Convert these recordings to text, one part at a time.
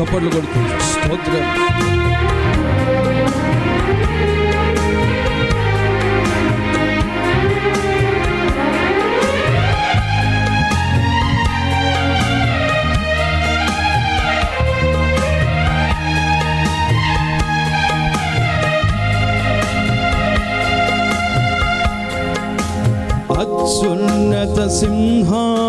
చప్పట్లు కొడుతూ స్తోత్రం. అత్యున్నత సింహాసనముపై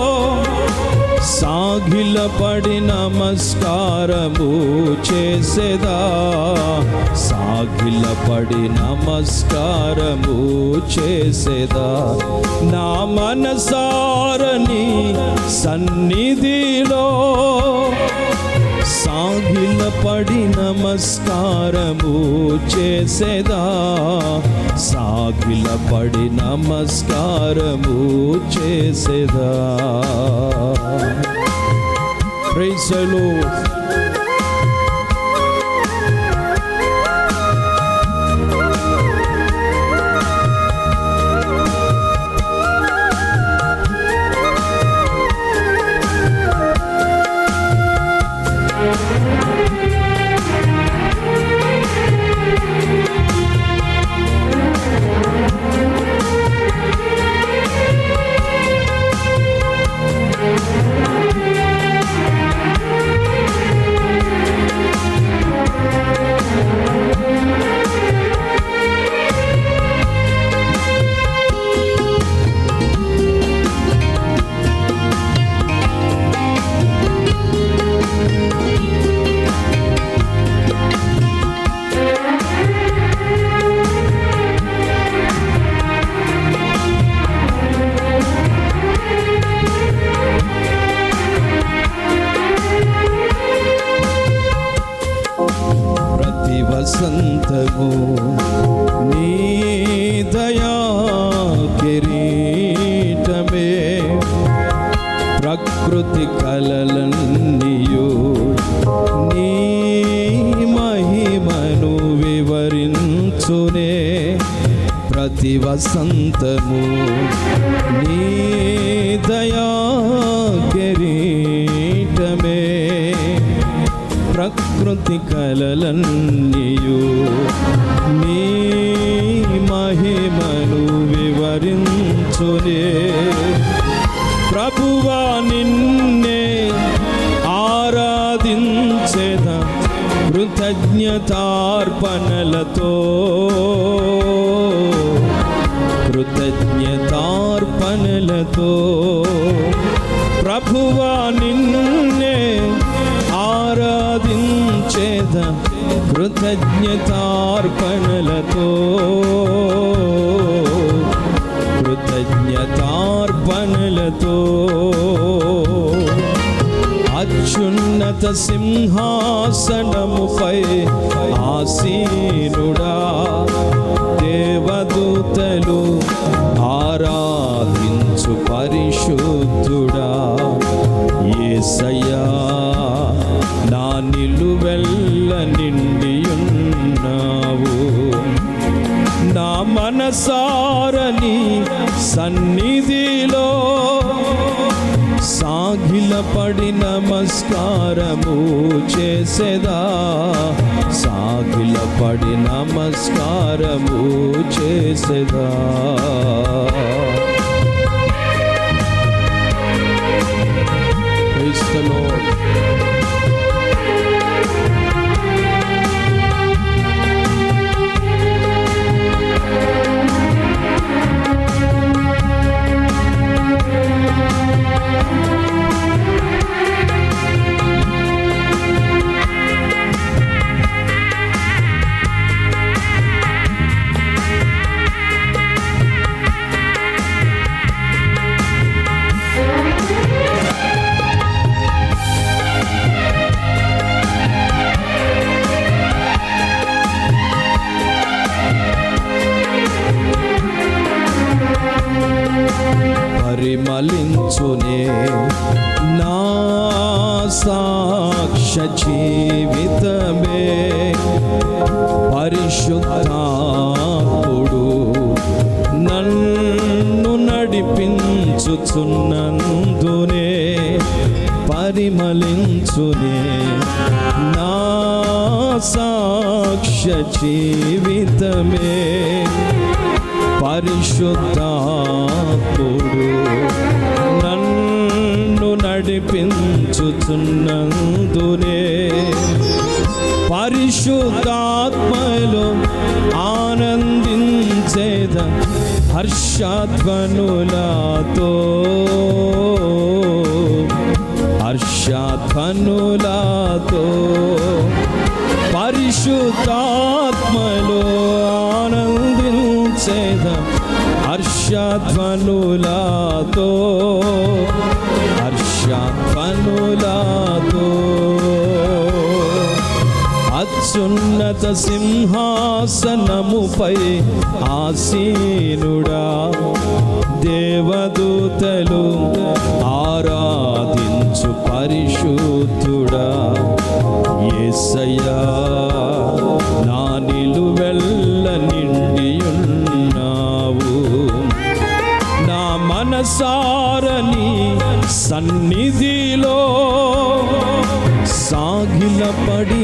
సాగిలపడి నమస్కారము చేసేదా? సాగిలపడి నమస్కారము చేసేదా? నా మనసారని సన్నిధిలో పడి నమస్కారము చేసేదా? సాగిలపడి నమస్కారము చేసేదా? ప్రైసలో దయా కిరీటమే ప్రకృతి కలలన్నీయు నీ మహిమను వివరించునే. ప్రభువా నిన్నే ఆరాధించేద కృతజ్ఞతార్పణలతో. కృతజ్ఞతా కృతజ్ఞతార్పణలతో ప్రభువా నిన్నే ఆరాధించేద కృతజ్ఞతార్పణలతో. కృతజ్ఞతార్పణలతో అత్యున్నత సింహాసనముపై ఆసీనుడా. పరిశుద్ధుడా ఏసయ్యా నా నిలువెల్ల నిండి ఉన్నావు నా మనసారని సన్నిధిలో సాగిలపడి నమస్కారము చేసేదా? సాగిలపడి నమస్కారము చేసేదా? The Lord. జీవితమే పరిశుద్ధాత్ముడు. నన్ను నడిపించుచున్నందునే పరిమళించునే నా సాక్ష జీవితమే పరిశుద్ధాత్ముడు. నన్ను నడిపించుచున్నందునే పరిశుద్ధాత్మలో ఆనందించేద హర్షధ్వనులతో. అత్యున్నత సింహాసనముపై ఆసీనుడా. దేవదూతలు ఆరాధించు పరిశుద్ధుడా. యేసయ్యా నా నిలువెల్ల నిండియున్నావు. నా మనసారని సన్నిధిలో సాగిలపడి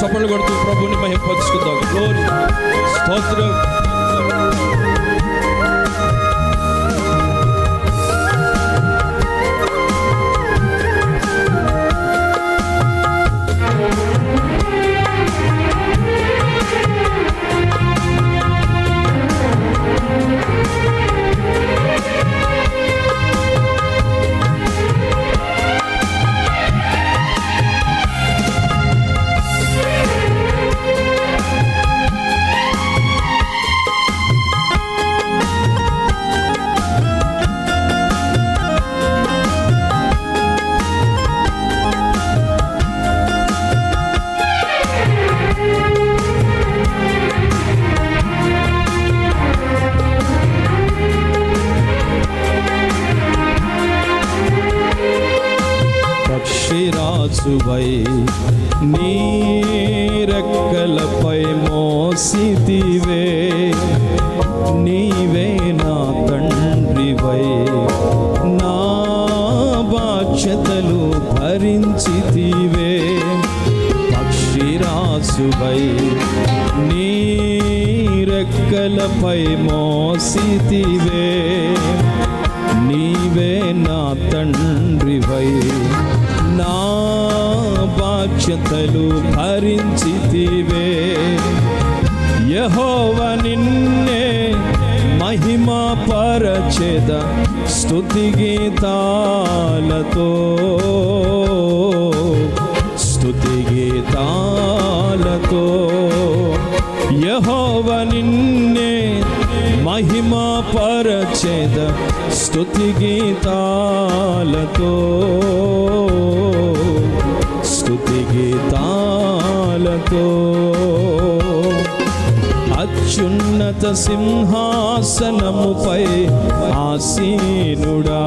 చప్పట్లు కొడుతూ ప్రభుని మహింపరుచుకుందాం గ్లోరీ స్తోత్రం. పక్షిరాజువై నీ రెక్కలపై మోసితివే నీవే నా తండ్రివై. నా బాధ్యతలు భరించితివే పక్షిరాసువై నీ రెక్కలపై మోసితివే. నీవే నా తండ్రివై. నా బాధ్యతలు భరించితివే యహోవ నిన్నే మహిమ పరచేద స్తుతి గీతాలతో. స్తుతి గీతాలతో. యహోవ నిన్నే మహిమా పరచేద స్తుతి గీతాలతో. స్థుతి గీతాలతో. అత్యున్నత సింహాసనముపై ఆసీనుడా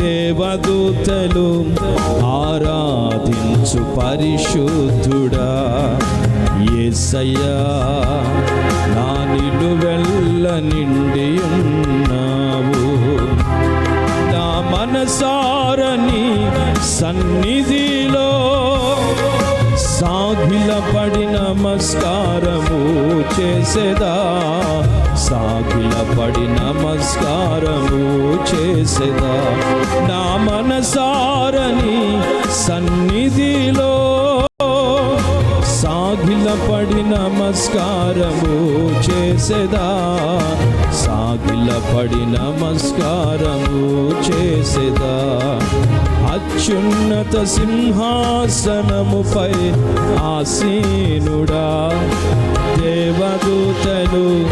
దేవదూతలు ఆరాధించు పరిశుద్ధుడా. యేసయ్యా నా నిలువెల్ల నిండి ఉన్నావు. నా మనసారని సన్నిధి సాగిలపడి నమస్కారము చేసేదా? సాగిలపడి నమస్కారము చేసేదా? నా మనసారని సన్నిధిలో సాగిల సాగిలపడి నమస్కారము చేసేదా? సాగిలపడి నమస్కారము చేసేదా? అత్యున్నత సింహాసనముపై ఆసీనుడా. దేవదూతలు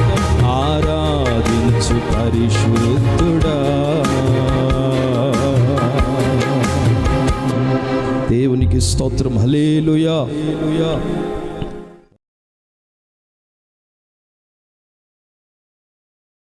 ఆరాధించు పరిశుద్ధుడా. దేవునికి స్తోత్రం. హలేలుయా